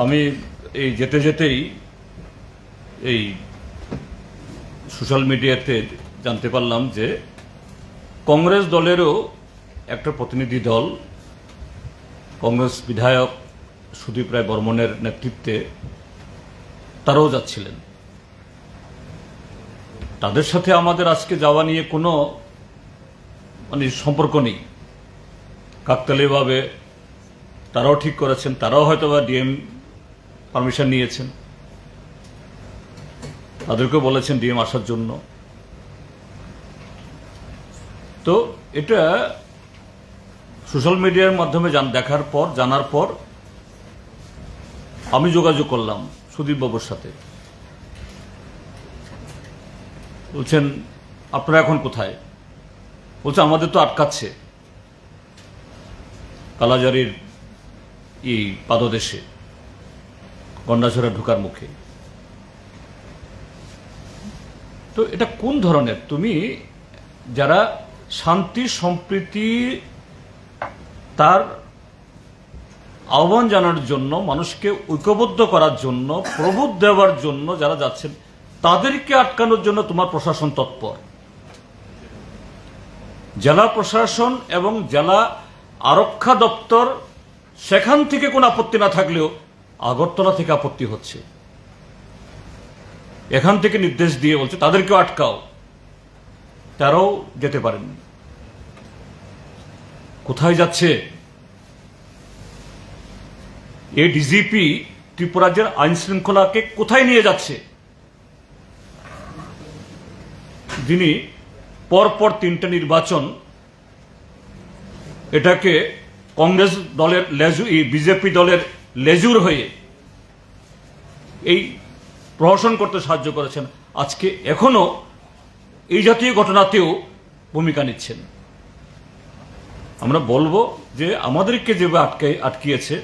আমি এই যেতে যেতেই এই সোশ্যাল মিডিয়াতে জানতে পারলাম যে কংগ্রেস দলেরও একটা প্রতিনিধি দল, কংগ্রেস বিধায়ক সুদীপ রায় বর্মনের নেতৃত্বে তারাও যাচ্ছিলেন। তাদের সাথে আমাদের আজকে যাওয়া নিয়ে কোনো মানে সম্পর্ক নেই। কাকতালীয়ভাবে তারাও ঠিক করেছেন, তারাও হয়তো বা ডিএম পারমিশন নিয়েছেন। তাদেরকেও বলেছেন ডিএম আসার জন্য। তো এটা সোশ্যাল মিডিয়ার মাধ্যমে দেখার পর, জানার পর আমি যোগাযোগ করলাম সুদীপ বাবুর সাথে। বলছেন, আপনারা এখন কোথায়? বলছে, আমাদের তো আটকাচ্ছে কালাজারির এই পাদদেশে। গন্ডাছড়া ঢোকার মুখে। তো এটা কোন ধরনের? তুমি যারা শান্তি, সম্প্রীতি, তার আহ্বান জানার জন্য, মানুষকে ঐক্যবদ্ধ করার জন্য প্রবোধ দেওয়ার জন্য যারা যাচ্ছেন, তাদেরকে আটকানোর জন্য তোমার প্রশাসন তৎপর। জেলা প্রশাসন এবং জেলা আরক্ষা দপ্তর, সেখান থেকে কোনো আপত্তি না থাকলেও আগরতলা থেকে আপত্তি হচ্ছে। এখান থেকে নির্দেশ দিয়ে বলছে, তাদেরকেও আটকাও। তারাও যেতে পারেন কোথায় যাচ্ছে? এ ডিজিপি ত্রিপুরাজ্যের আইন শৃঙ্খলাকে কোথায় নিয়ে যাচ্ছে? যিনি পরপর তিনটা নির্বাচন, এটাকে কংগ্রেস দলের, লেজু বিজেপি দলের লেজুর হয়ে এই প্রহসন করতে সাহায্য করেছেন। আজকে এখনও এই জাতীয় ঘটনাতেও ভূমিকা নিচ্ছেন। আমরা বলব যে আমাদেরকে যেভাবে আটকে, আটকিয়েছে,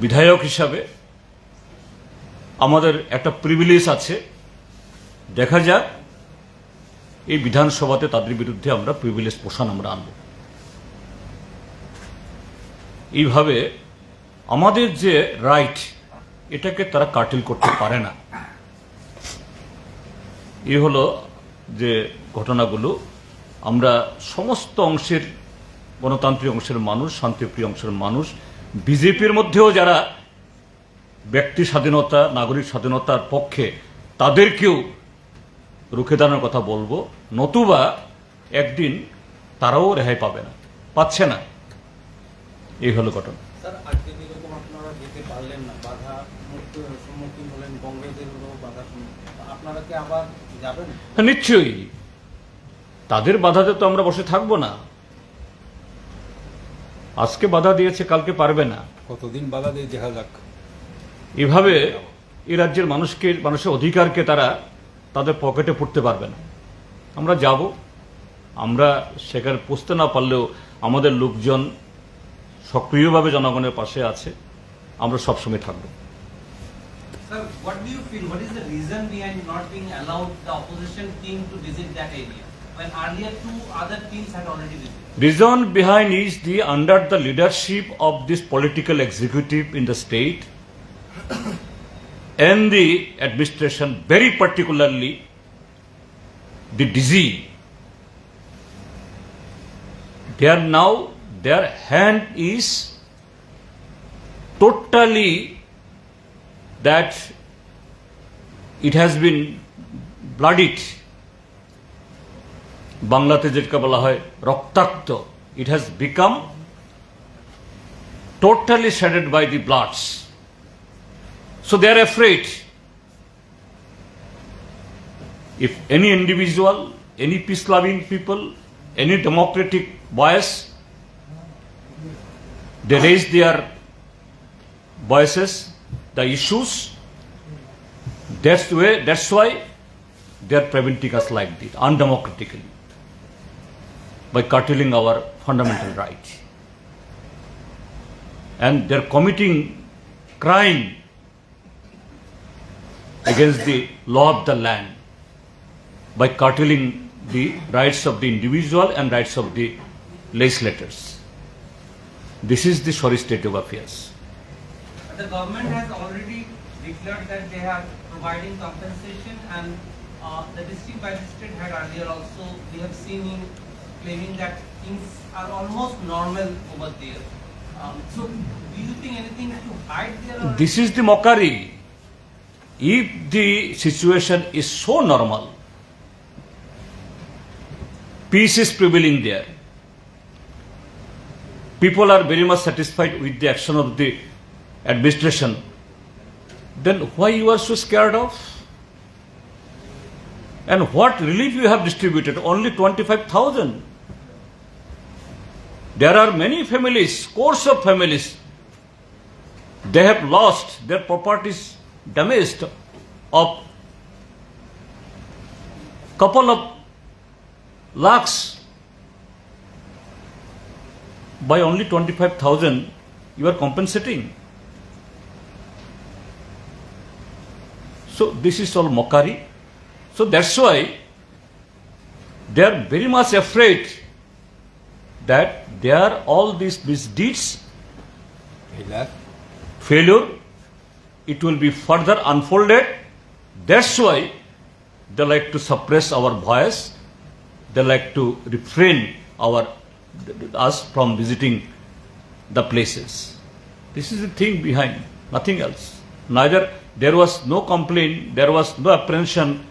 বিধায়ক হিসাবে আমাদের একটা প্রিভিলেজ আছে। দেখা যাক, এই বিধানসভাতে তাদের বিরুদ্ধে আমরা প্রিভিলেজ পোষণ আমরা আনব। এইভাবে আমাদের যে রাইট এটাকে তারা কাটিল করতে পারে না। এ হলো যে ঘটনাগুলো। আমরা সমস্ত অংশের, গণতান্ত্রিক অংশের মানুষ, শান্তিপ্রিয় অংশের মানুষ, বিজেপির মধ্যেও যারা ব্যক্তি স্বাধীনতা, নাগরিক স্বাধীনতার পক্ষে, তাদেরকেও রুখে দাঁড়ানোর কথা বলব। নতুবা একদিন তারাও রেহাই পাবে না, পাচ্ছে না। এই হলো ঘটনা স্যার আজকে যেরকম আপনারা যেতে পারলেন না বাধা মুক্ত- সম্মুখীন হলেন কংগ্রেসেরও বাধা সম্মুখীন আপনারা কি আবার যাবেন হ্যাঁ, নিশ্চয়ই। তাদের বাধাতে তো আমরা বসে থাকব না। আজকে বাধা দিয়েছে কালকে পারবে না। কতদিন বাধা দিয়ে দেখা যাক। এভাবে এই রাজ্যের মানুষকে মানুষের অধিকারকে তারা তাদের পকেটে পড়তে পারবে না। আমরা যাব। আমরা সেখানে পুষতে না পারলেও আমাদের লোকজন সক্রিয়ভাবে জনগণের পাশে আছে। আমরা সবসময় থাকব। Sir, what do you feel? What is the reason behind not being allowed the opposition team to visit that area? When earlier two other teams had already visited. Reason behind is the under the leadership of this political executive in the state and the administration, very particularly the DG, they are now their hand is totally that it has been bloodied বাংলাতে যেটাকে বলা হয় রক্তাক্ত it has become totally shaded by the bloods so they are afraid if any individual, any peace loving people, any democratic voice, they raise their voices, the issues, that's way, that's why they are preventing us like this, undemocratically, by curtailing our fundamental rights. And they're committing crime against the law of the land by curtailing the rights of the individual and rights of the legislators. This is the sorry state of affairs. The government has already declared that they are providing compensation and uh, the district magistrate had earlier also, we have seen him claiming that things are almost normal over there. Um, so do you think anything to hide there? This is the mockery. If the situation is so normal, peace is prevailing there. People are very much satisfied with the action of the administration. Then why you are so scared of? And what relief you have distributed? Only 25,000. There are many families, scores of families they have lost their properties damaged of couple of lakhs by only 25000 you are compensating so this is all mockery so that's why they are very much afraid that they are all these misdeeds Failure. failure, it will be further unfolded. That's why they like to suppress our voice. They like to refrain our us from visiting the places. This is the thing behind, nothing else. Neither there was no complaint, there was no apprehension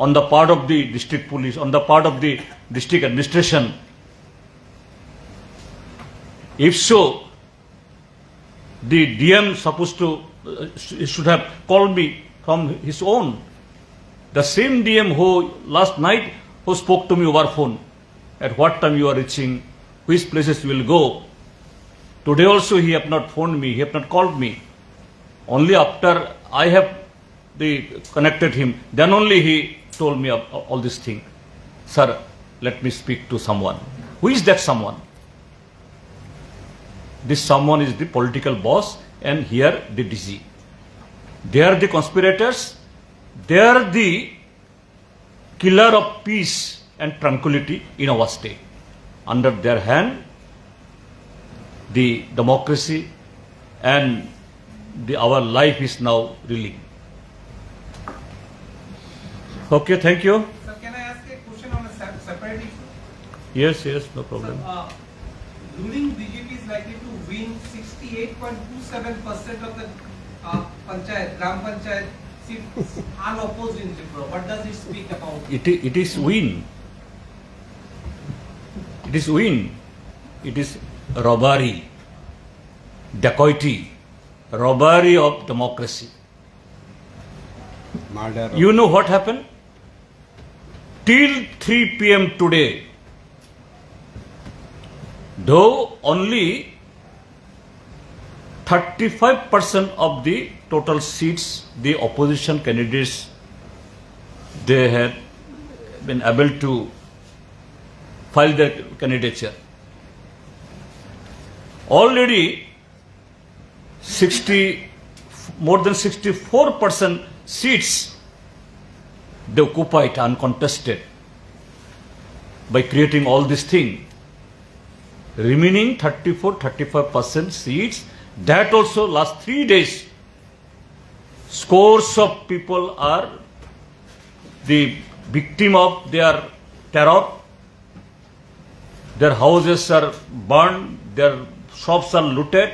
on the part of the district police, on the part of the district administration. If so, the DM supposed to uh, should have called me from his own. The same DM who last night who spoke to me over phone. At what time you are reaching, which places you will go. Today also he have not phoned me, he have not called me. Only after I have the connected him, then only he told me of, all this thing. Sir, let me speak to someone. Who is that someone? This someone is the political boss, and here the DG. They are the conspirators, they are the killer of peace and tranquility in our state. Under their hand, the democracy and the, our life is now reeling. Okay, thank you. Sir, can I ask a question on a sep- separate issue? Yes, yes, no problem. Sir, uh, ruling BJP is likely to win 68.27% of the uh, panchayat, gram panchayat seats unopposed in Tripura. What does it speak about? It, it is win. It is win. It is robbery, dacoity, robbery of democracy. Murder. You know what happened? Till 3 pm today, though only 35% of the total seats the opposition candidates they had been able to file their candidature already 60 more than 64% seats they occupied uncontested by creating all this thing remaining 34 35% seats that also last 3 days scores of people are the victim of their terror their houses are burned their shops are looted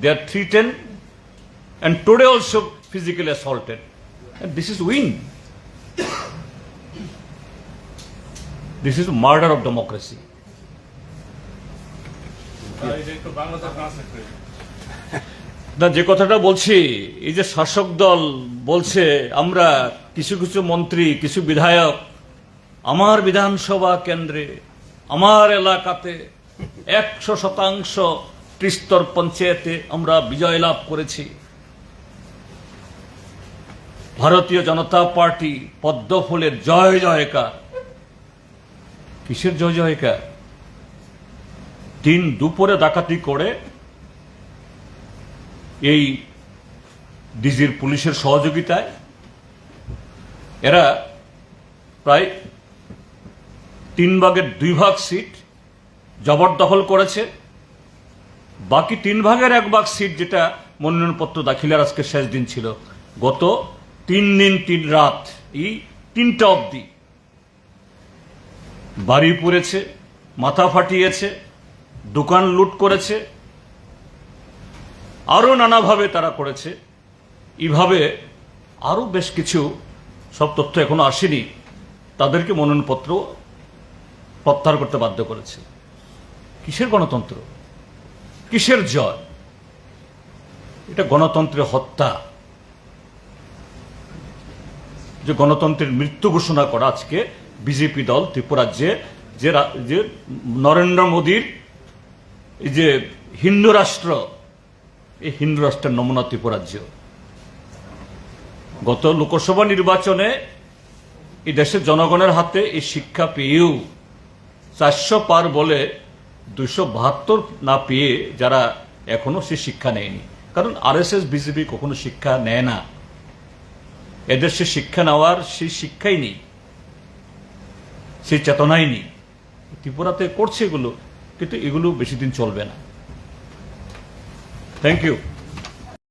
they are threatened and today also, physically assaulted. And this is win. This is murder of democracy. না, যে কথাটা বলছি, এই যে শাসক দল বলছে, আমরা কিছু কিছু মন্ত্রী, কিছু বিধায়ক, আমার বিধানসভা কেন্দ্রে, আমার এলাকাতে একশো শতাংশ ত্রিস্তর পঞ্চায়েতে আমরা বিজয় লাভ করেছি। ভারতীয় জনতা পার্টি পদ্ম ফুলের জয় জয়কার। কিসের জয় জয়কার? দিন দুপুরে ডাকাতি করে এই ডিজির পুলিশের সহযোগিতায় এরা প্রায় তিন ভাগের দুই ভাগ সিট জবরদখল করেছে। বাকি তিন ভাগের এক ভাগ সিট যেটা মনোনয়নপত্র দাখিলের আজকে শেষ দিন ছিল। গত তিন দিন, তিন রাত, এই তিনটা অবধি। বাড়ি পুড়েছে, মাথা ফাটিয়েছে, দোকান লুট করেছে আরও নানাভাবে তারা করেছে। এইভাবে আরও বেশ কিছু সব তথ্য এখনও আসেনি, তাদেরকে মনোনয়নপত্র প্রত্যাহার করতে বাধ্য করেছে। কিসের গণতন্ত্র? কিসের জয়? এটা গণতন্ত্রের হত্যা। যে গণতন্ত্রের মৃত্যু ঘোষণা করা আজকে বিজেপি দল ত্রিপুরাজ্যে যে যে নরেন্দ্র মোদীর এই যে হিন্দু রাষ্ট্র, এই হিন্দু রাষ্ট্রের নমুনা ত্রিপুরাজ্য গত লোকসভা নির্বাচনে এই দেশের জনগণের হাতে এই শিক্ষা পেয়েও চারশো পার বলে দুশো বাহাত্তর না পেয়ে যারা এখনও সে শিক্ষা নেয়নি। কারণ আরএসএস, বিজেপি কখনো শিক্ষা নেয় না। এদের সে শিক্ষা নেওয়ার সেই শিক্ষাই নেই, সেই চেতনাই নেই। ত্রিপুরাতে করছে এগুলো, কিন্তু এগুলো বেশি দিন চলবে না। Thank you